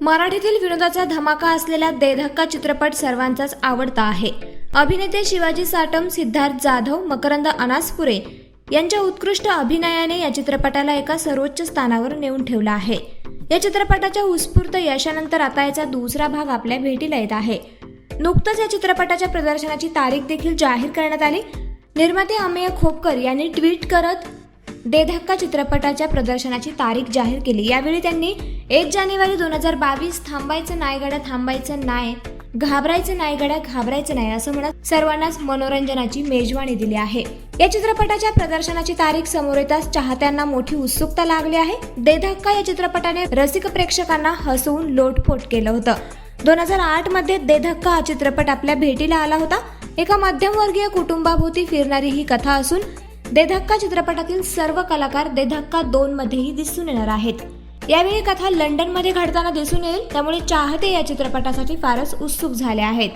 मराठीतील विनोदाचा धमाका असलेला देधक्का चित्रपट सर्वांचाच आवडता आहे. अभिनेते शिवाजी साटम सिद्धार्थ जाधव मकरंद अनासपुरे यांच्या उत्कृष्ट अभिनयाने या चित्रपटाला एका सर्वोच्च स्थानावर नेऊन ठेवला आहे. या चित्रपटाच्या उत्स्फूर्त यशानंतर आता याचा दुसरा भाग आपल्या भेटीला येत आहे. नुकतंच या चित्रपटाच्या प्रदर्शनाची तारीख देखील जाहीर करण्यात आली. निर्माते अमेय खोपकर यांनी ट्विट करत देधक्का चित्रपटाच्या प्रदर्शनाची तारीख जाहीर केली. यावेळी त्यांनी एक जानेवारी दोन हजार बावीस थांबायचं नायगडा थांबायचं नाय घाबरायचं नायगडा घाबरायचं नाही असं म्हणत सर्वांनाच मनोरंजनाची मेजवानी दिली आहे. या चित्रपटाच्या प्रदर्शनाची तारीख समोर येताच चाहत्यांना मोठी उत्सुकता लागली आहे. देधक्का या चित्रपटाने रसिक प्रेक्षकांना हसवून लोटपोट केलं होतं. दोन हजार आठमध्ये देधक्का हा चित्रपट आपल्या भेटीला आला होता. एका मध्यमवर्गीय कुटुंबाभोवती फिरणारी ही कथा असून देधक्का चित्रपटातील सर्व कलाकार देधक्का दोन मध्येही दिसून येणार आहेत. यावेळी कथा लंडनमध्ये घडताना दिसून येईल त्यामुळे चाहते या चित्रपटासाठी फारच उत्सुक झाले आहेत.